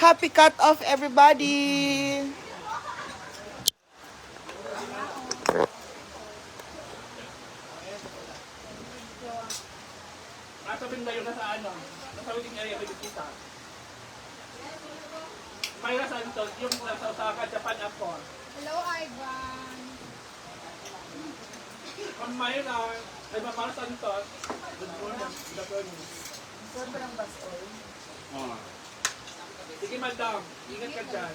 Happy cut off everybody! Masabing na yun nasa ano, nasa waiting area may kita. Myra Santos, yung nasa Osaka, Japan Airport. Hello, Ivan. Ang Myra, ay Mamara Santos, good morning, good afternoon. Sobrang basoy. Oh. Sige madam, ingat ka dyan.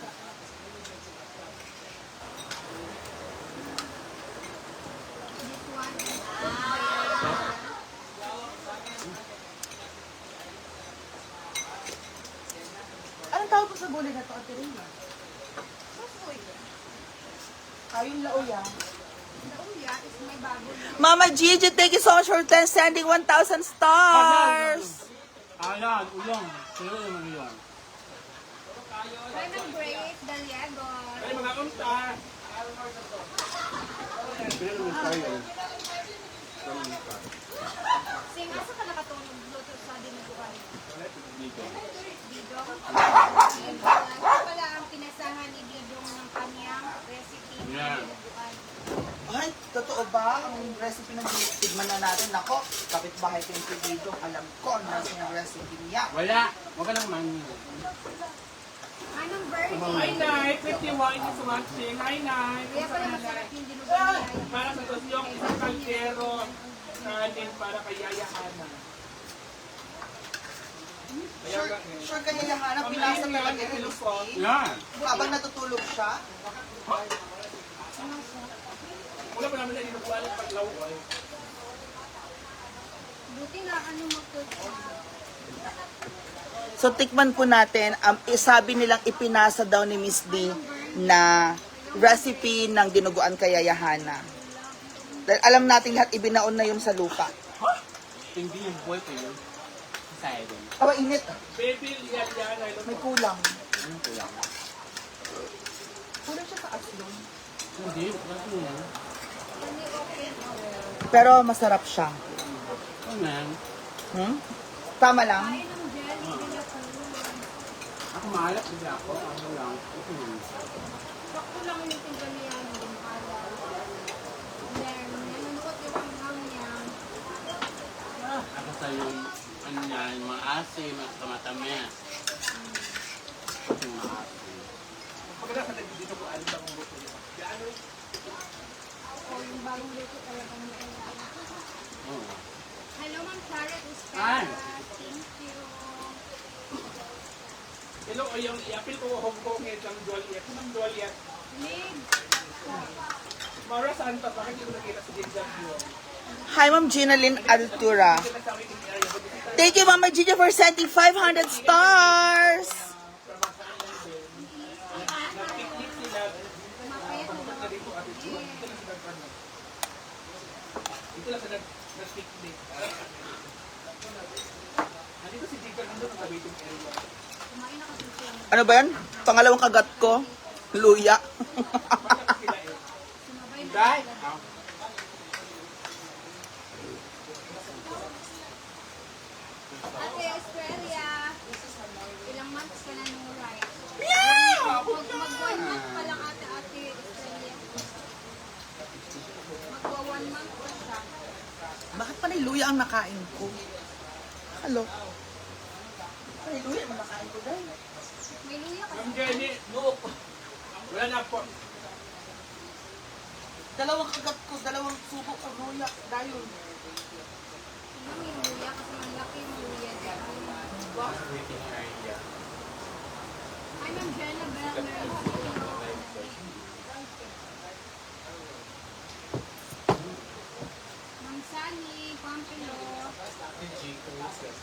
Anong tawag po sa gulay na to, Ate Rina? Basoy. Kayong lauya. Nauya is may bago. Mama Gigi, thank you so much for 10 sending 1,000 stars! Ayan, ulong. Sino yung mga ulong? Raymond Grace, Daliagos. Ay mga unta. Sing asa ka nakatulog luto sa dinuguan? Dito. Dito. Ito pala ang pinasahan ni Didong ng kanyang recipe ng dinuguan. Ay, totoo ba? Ang recipe ng tigman na natin. Nako, kapitbahay ko yung Dito. Alam ko na yung recipe niya. Wala. Huwag ka lang man. Hi Night, 51 is watching. Hi Night. Kaya pala masarap yung niya. Para sa tos yung isang kaldero kanin para kay Yaya Hana. Sure, ka eh. sure kaya yung hanap, pinasa talaga yung recipe. Yan. Habang natutulog siya. Wala pa namin na inukuha ng paglawan. Buti na ano magtuto. So, tikman po natin. Um, sabi nilang ipinasa daw ni Miss D na recipe ng dinuguan kay Yayahana. Dahil alam natin lahat ibinaon na yun sa lupa. Hindi yung boy ko yun. Sa Eden. Aba, init. Baby, yan yan. I love May kulang. Ano ko lang? Kulang siya sa aslong. Hindi? Hindi okay. Pero masarap siya. Ano? Hmm? Tama lang. Kain ng jelly, hindi ako. Ako mahalap hindi ako. Ako lang. Ito. Sakto lang yung niya yung araw. Then, nanonood yung hanghang niya. Ako sa yung ano niya, yung mga asim at kamatamis. Yung mga asim. Pagkala sa dito ko alam lang ang luto niya. Yan o. O yung bagong luto talaga niya. Oo. Hello, Ma'am Charlotte Uspera. Hi. Hello, o yung iapil ko Hong Kong itang Joliet. Sinang Joliet? Lig. Mara Santa, bakit ko nakita sa JW? Hi, Ma'am Gina Lynn Altura. Sa Thank you, Mama Gigi, for sending 500 stars. Dito lang sila nag-picnic. Nandito si Jigger nandun sa waiting area. Ano ba yan? Pangalawang kagat ko. Luya. Dai! Ate Australia. Ilang months ka na nung right? Mag, mag one month pa lang ate ate Australia. Magwa one month pa siya. Bakit pa luya ang nakain ko? Hello. Panay luya ang nakain ko dahil. May luya kasi. Ma'am Jenny, no. Wala na po. Dalawang kagat ko, dalawang subo ko luya. Dahil. Tingnan mo yung luya kasi ang laki yung luya. Waiting area. Hi, Ma'am Jenna Bell. Ma'am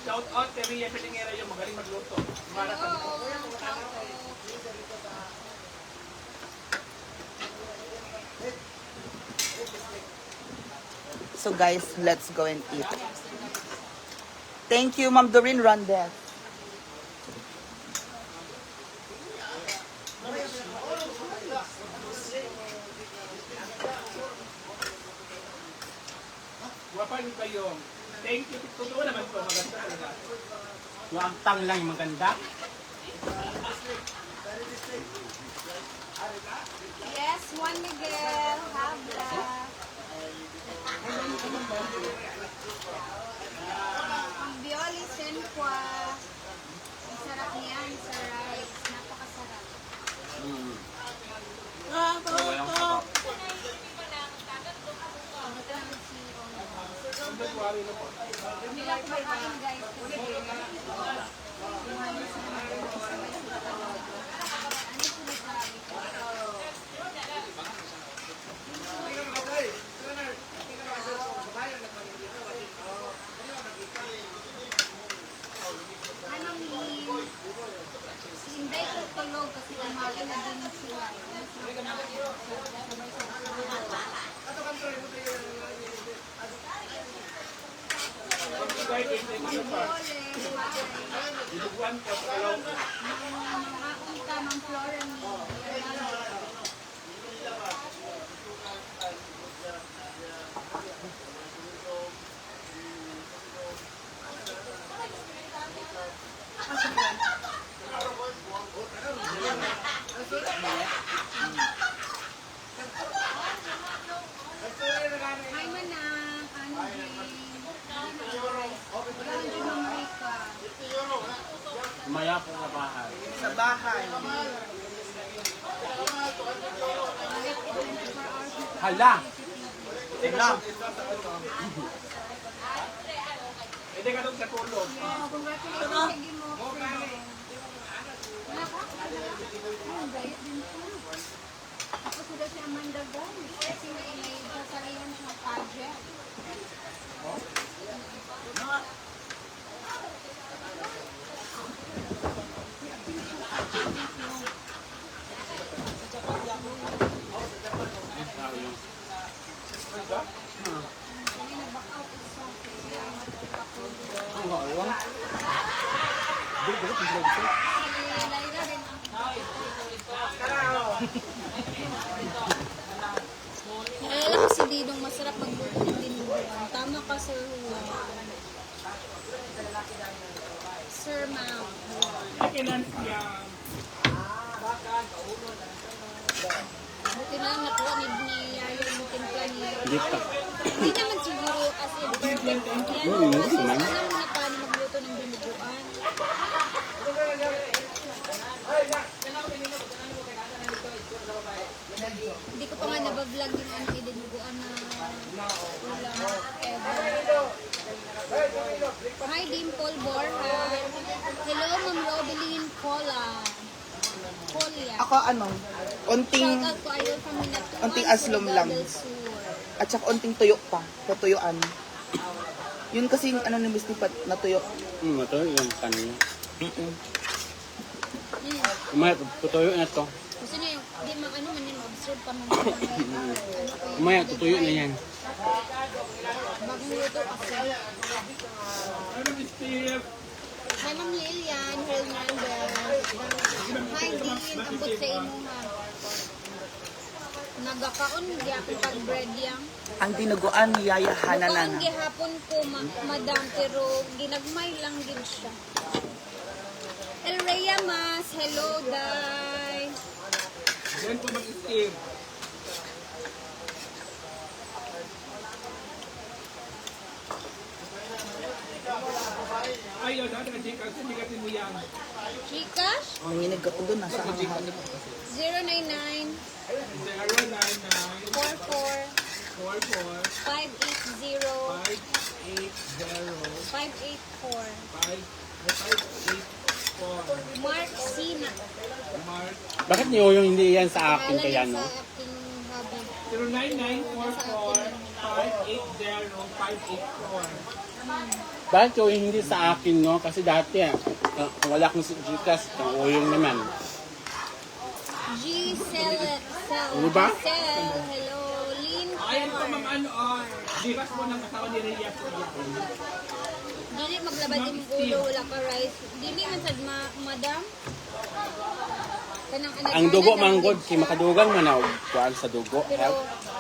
Shout out kay Ria Pelingera yung magaling magluto. Mara sa dito. So guys, let's go and eat. Thank you, Ma'am Doreen Rondez. Wapan kayo. Thank you. Totoo naman po, maganda talaga. Yung angtang lang yung maganda. Yes, Juan Miguel, habla. Ang bioli, senqua. Ang sarap niyan, sir. Hindi lang kumakain guys. Kasi kumain sa mga sabay sa Ano sinasabi ko? Ano ni si Inday tutulog kasi umaga na din sila. Dinuguan ko sa kalaw. Makakunta ng flora ni Hi manang, ano din? Wala din ng Rika. Maya po sa bahay. Sa bahay. Hala! Hala. Hindi ka doon sa. Oh, siya. Tapos sila si Amanda Gomez. Kasi may sasalihan siyang pageant. Ikaw yung... Kaya nag-back out is something. Kaya matulog Ang gawang. Si Lyra rin ang Naalala ko si Didong masarap magluto ng dinuguan. Tama ka, Sir Juan. Sir siya? Buti na lang nakuha ni ni Yayo yung timpla ni... Hindi pa. Hindi naman siguro as in perfect. Yan, Oo, yun, kasi naman. alam mo na paano magluto ng dinuguan. Hindi ko pa nga nabablog yung ano idinuguan na ulam ever. Hi, Dimple Borja. Cola. Colia. Ako ano, unting, Shoutout ko Idol Paminatuan. Unting aslom lang. At saka unting tuyo pa. Tutuyuan. Yun kasi yung ano ni Miss Tipat na tuyo. Hmm, ito yung kanina. Mm-mm. Mm. Umaya, tutuyo na to. Gusto niya yung, di ma, ano man yun, observe pa yun, Umaya, tutuyo na yan. Bagong luto kasi. Ano, Miss Steve? Ma'am Lilian Hernandez. Hi, Dean. Ambot sa imo, ha. Nagakaon, gyapon pag bread yang. Ang dinuguan ni Yaya Hana Nagakaon Nana. gihapon ko, ma madam, pero ginagmay lang din siya. El Mas, hello, Day. Yan po mag-Steve. Ayaw, dati ka Jika, hindi ka tinuyang. Gcash, Nanginig ako doon, nasa hanghang. 099 099 44 44 580 580 584 584 Mark Sina. Bakit niyo yung hindi yan sa akin Pangalan kaya yan no? sa aking hubby. 09944 580 584 Bakit yung hindi sa akin no? Kasi dati ah, ah, wala akong si Gcash, ang uyong naman. G. Cell. Ano ba? Cell. Hello. Lynn. Ayan po mga ano, oh, Gikas po ng asawa ni Rhea po. Dili maglabad yung ulo. Wala ka rice. Dili man sad ma madam. Kanang anak Ang dugo manggod, si makadugang man na kuan sa dugo. Pero Help.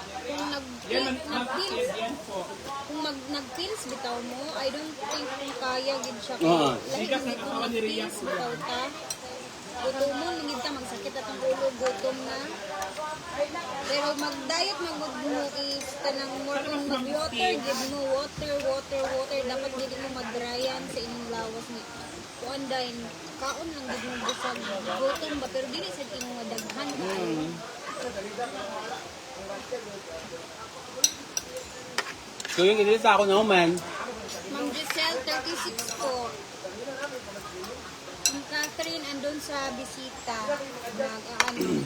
Kung Yan man, mag yan po. kung mag nag-pills bitaw mo, I don't think kung kaya gid siya. Oo. Sigas kung ng asawa ni po bitaw ta. gutom mo, lingid ka, magsakit at ang ulo, gutom na. Pero mag-diet mag mo is kanang more on mag-water, give mo water, water, water. Dapat hindi mo madrayan sa inyong lawas ni kuan dahil kaon lang gid mo busag gutom ba pero dili sa imong madaghan kaayo. So yung sa ako naman, Ma'am Giselle, 36 po. Ma'am Catherine, andun sa bisita. Nag, ano,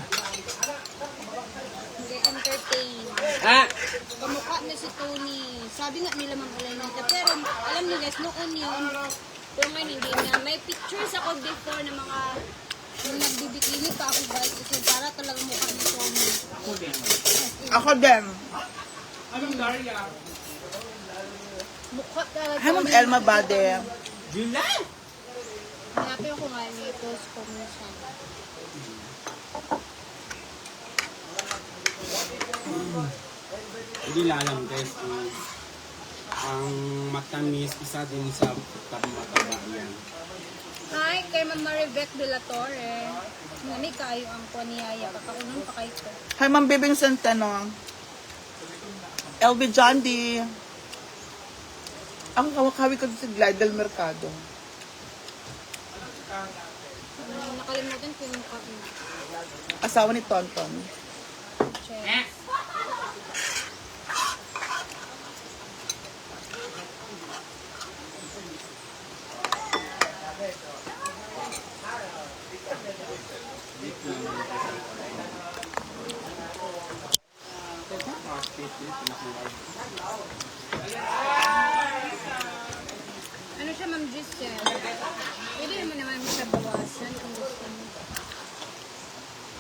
nag-entertain. ah, Kamukha na si Tony. Sabi nga nila Ma'am Elenita. Pero alam niyo guys, noon yun, pero ngayon hindi na. May pictures ako before ng mga nung nagbibikini pa ako guys. Kasi para talaga mukha ni Tony. Ako din. Anong Daria? Mukha talaga. Hi, Ma'am Elma Bade. July! Hanapin ko nga ni post ko minsan. Hindi lang alam guys kung ang matamis isa din sa mataba yan. Hi, kay Ma'am Maribeth de la Torre. Ngani kayo ang kuha ni Yaya. Kakaunan pa kayo ko. Hi, Ma'am Bibing Centeno. LB John D. Ang kawakawi ko sa Glidel Mercado. Ano, nakalimutan ko yung mukha. Asawa ni Tonton. Check. Ano siya, Ma'am Giselle? Pwede naman naman siya bawasan kung gusto mo.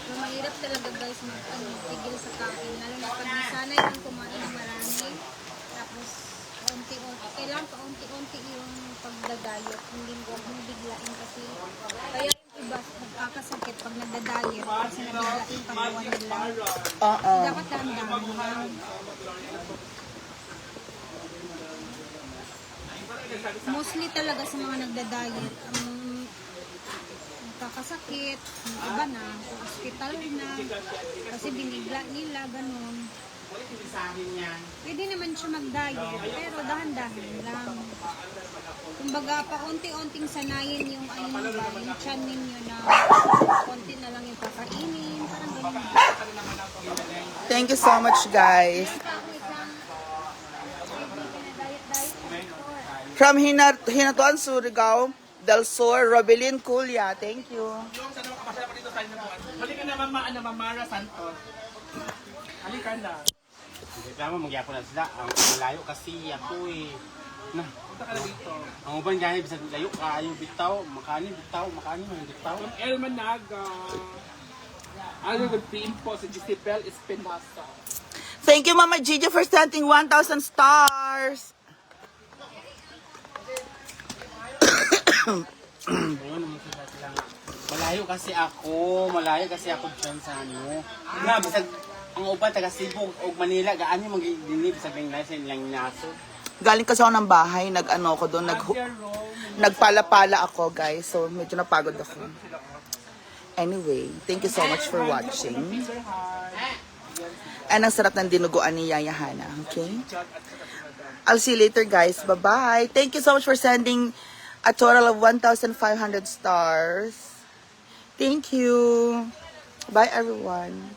Pero mahirap talaga guys mag ano, tigil sa kain. Lalo na pag nasanay kang kumain ng marami. Tapos, unti-unti. Kailangan pa unti-unti yung pagdadayot. Hindi mo huwag mong biglain kasi kaya yung iba nagkakasakit pag nagdadayot kasi nabiglain pagawa nila. Oo. Dapat dahan-dahan. Mostly talaga sa mga nagda-diet, ang nagkakasakit, yung iba na, hospital na, kasi binigla nila, ganun. Pwede naman siya mag-diet, pero dahan-dahan lang. Kumbaga, paunti-unting sanayin yung nyo ba, yung chan ninyo na konti na lang yung kakainin, parang ganun. Thank you so much, guys. From Hina Hinatuan, Surigao, Del Sur, Robelin Kulya. Thank you. Yung sana makapasya pa dito sa inyo. Halika na mama, ano, Mamara Santos. Halika na. Reklamo, magyapon na sila. Ang malayo kasi ako eh. Na, Punta ka na dito. ang uban gani bisag layo kaayo bitaw, makani bitaw, makani man bitaw. From El Ano good team po si Gisibel Espinosa. Thank you, Mama Gigi, for sending 1,000 stars. Malayo kasi ako, malayo kasi ako dyan sa ano. Na, bisag ang uban taga Cebu o Manila, gaano mag dinib sa bengay sa ilang naso. Galing kasi ako ng bahay, nag-ano ako doon, nag nagpala-pala ako, guys. So, medyo napagod ako. Anyway, thank you so much for watching. And ang sarap ng dinuguan ni Yaya Hana, okay? I'll see you later, guys. Bye-bye. Thank you so much for sending a total of 1,500 stars. Thank you. Bye, everyone.